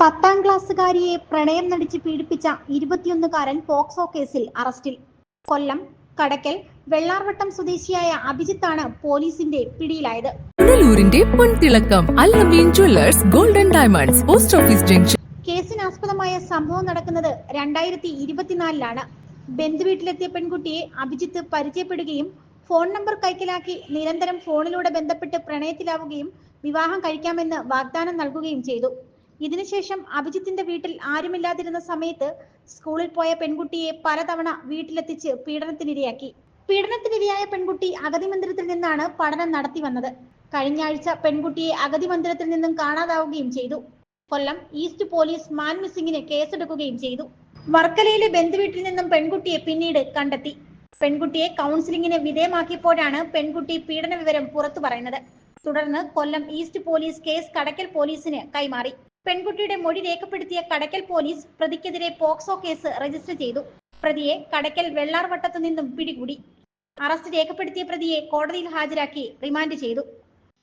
പത്താം ക്ലാസ്സുകാരിയെ പ്രണയം നടിച്ച് പീഡിപ്പിച്ച ഇരുപത്തിയൊന്നുകാരൻ പോക്സോ കേസിൽ അറസ്റ്റിൽ. കൊല്ലം കടക്കൽ വെള്ളാർവട്ടം സ്വദേശിയായ അഭിജിത്താണ് പോലീസിന്റെ പിടിയിലായത്. പുനലൂരിന്റെ പൊൻതിളക്കം Allameen jewellers golden diamonds post office junction. കേസിനാസ്പദമായ സംഭവം നടക്കുന്നത് രണ്ടായിരത്തി ഇരുപത്തിനാലിലാണ് ബന്ധുവീട്ടിലെത്തിയ പെൺകുട്ടിയെ അഭിജിത്ത് പരിചയപ്പെടുകയും ഫോൺ നമ്പർ കൈക്കലാക്കി നിരന്തരം ഫോണിലൂടെ ബന്ധപ്പെട്ട് പ്രണയത്തിലാവുകയും വിവാഹം കഴിക്കാമെന്ന് വാഗ്ദാനം നൽകുകയും ചെയ്തു. ഇതിനുശേഷം അഭിജിത്തിന്റെ വീട്ടിൽ ആരുമില്ലാതിരുന്ന സമയത്ത് സ്കൂളിൽ പോയ പെൺകുട്ടിയെ പലതവണ വീട്ടിലെത്തിച്ച് പീഡനത്തിനിരയാക്കി. പീഡനത്തിനിരയായ പെൺകുട്ടി അഗതി മന്ദിരത്തിൽ നിന്നാണ് പഠനം നടത്തി വന്നത്. കഴിഞ്ഞ ആഴ്ച പെൺകുട്ടിയെ അഗതി മന്ദിരത്തിൽ നിന്നും കാണാതാവുകയും ചെയ്തു. കൊല്ലം ഈസ്റ്റ് പോലീസ് മാൻ മിസ്സിംഗിന് കേസെടുക്കുകയും ചെയ്തു. വർക്കലയിലെ ബന്ധുവീട്ടിൽ നിന്നും പെൺകുട്ടിയെ പിന്നീട് കണ്ടെത്തി. പെൺകുട്ടിയെ കൗൺസിലിംഗിന് വിധേയമാക്കിയപ്പോഴാണ് പെൺകുട്ടി പീഡന വിവരം പുറത്തു പറയുന്നത്. തുടർന്ന് Kollam east police case Kadakkal പോലീസിന് കൈമാറി. പെൺകുട്ടിയുടെ മൊഴി രേഖപ്പെടുത്തിയ കടക്കൽ പോലീസ് പ്രതിക്കെതിരെ പോക്സോ കേസ് രജിസ്റ്റർ ചെയ്തു. പ്രതിയെ കടക്കൽ വെള്ളാർവട്ടത്തു നിന്നും പിടികൂടി. അറസ്റ്റ് രേഖപ്പെടുത്തിയ പ്രതിയെ കോടതിയിൽ ഹാജരാക്കി റിമാൻഡ് ചെയ്തു.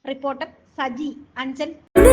റിപ്പോർട്ടർ സജി അഞ്ചൽ